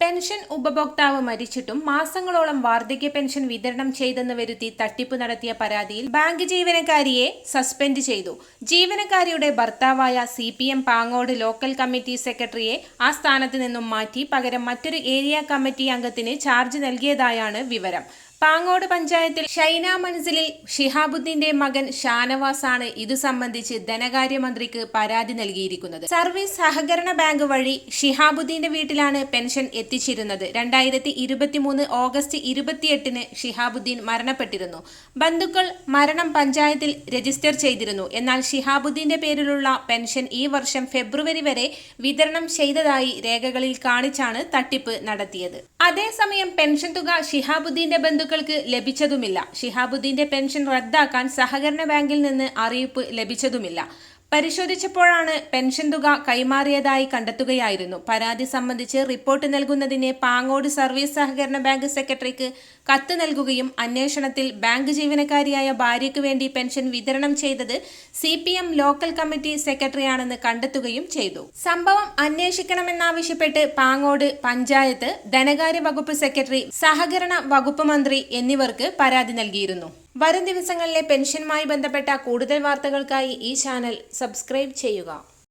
Pension ഉപഭോക്താവ് മരിച്ചിട്ടും മാസങ്ങളോളം വാർദ്ധക്യ പെൻഷൻ വിതരണം ചെയ്തെന്ന് വരുത്തി തട്ടിപ്പ് നടത്തിയ പരാതിയിൽ ബാങ്ക് ജീവനക്കാരിയെ സസ്പെൻഡ് ചെയ്തു. ജീവനക്കാരിയുടെ ഭർത്താവായ C P M Pangode local committee സെക്രട്ടറിയെ ആ സ്ഥാനത്ത് നിന്നും മാറ്റി പകരം മറ്റൊരു ഏരിയ കമ്മിറ്റി അംഗത്തിന് ചാർജ് നൽകിയതായാണ് വിവരം. പാങ്ങോട് പഞ്ചായത്തിൽ ഷൈന മൻസിലിൽ ഷിഹാബുദ്ദീന്റെ മകൻ ഷാനവാസ് ആണ് ഇതു സംബന്ധിച്ച് ധനകാര്യമന്ത്രിക്ക് പരാതി നൽകിയിരിക്കുന്നത്. സർവീസ് സഹകരണ ബാങ്ക് വഴി ഷിഹാബുദ്ദീന്റെ വീട്ടിലാണ് പെൻഷൻ എത്തിച്ചിരുന്നത്. രണ്ടായിരത്തി ഇരുപത്തിമൂന്ന് ഓഗസ്റ്റ് ഇരുപത്തിയെട്ടിന് ഷിഹാബുദ്ദീൻ മരണപ്പെട്ടിരുന്നു. ബന്ധുക്കൾ മരണം പഞ്ചായത്തിൽ രജിസ്റ്റർ ചെയ്തിരുന്നു. എന്നാൽ ഷിഹാബുദ്ദീന്റെ പേരിലുള്ള പെൻഷൻ ഈ വർഷം ഫെബ്രുവരി വരെ വിതരണം ചെയ്തതായി രേഖകളിൽ കാണിച്ചാണ് തട്ടിപ്പ് നടത്തിയത്. അതേസമയം പെൻഷൻ തുക ഷിഹാബുദ്ദീന്റെ ബന്ധുക്കൾക്ക് ലഭിച്ചതുമില്ല. ഷിഹാബുദ്ദീന്റെ പെൻഷൻ റദ്ദാക്കാൻ സഹകരണ ബാങ്കിൽ നിന്ന് അറിയിപ്പ് ലഭിച്ചതുമില്ല. പരിശോധിച്ചപ്പോഴാണ് പെൻഷൻ തുക കൈമാറിയതായി കണ്ടെത്തുകയായിരുന്നു. പരാതി സംബന്ധിച്ച് റിപ്പോർട്ട് നൽകുന്നതിന് പാങ്ങോട് സർവീസ് സഹകരണ ബാങ്ക് സെക്രട്ടറിക്ക് കത്ത് നൽകുകയും അന്വേഷണത്തിൽ ബാങ്ക് ജീവനക്കാരിയായ ഭാര്യയ്ക്ക് വേണ്ടി പെൻഷൻ വിതരണം ചെയ്തത് സി ലോക്കൽ കമ്മിറ്റി സെക്രട്ടറിയാണെന്ന് കണ്ടെത്തുകയും ചെയ്തു. സംഭവം അന്വേഷിക്കണമെന്നാവശ്യപ്പെട്ട് പാങ്ങോട് പഞ്ചായത്ത് ധനകാര്യ വകുപ്പ് സെക്രട്ടറി സഹകരണ വകുപ്പ് മന്ത്രി എന്നിവർക്ക് പരാതി നൽകിയിരുന്നു. വരും ദിവസങ്ങളിലെ പെൻഷനുമായി ബന്ധപ്പെട്ട കൂടുതൽ വാർത്തകൾക്കായി ഈ ചാനൽ സബ്സ്ക്രൈബ് ചെയ്യുക.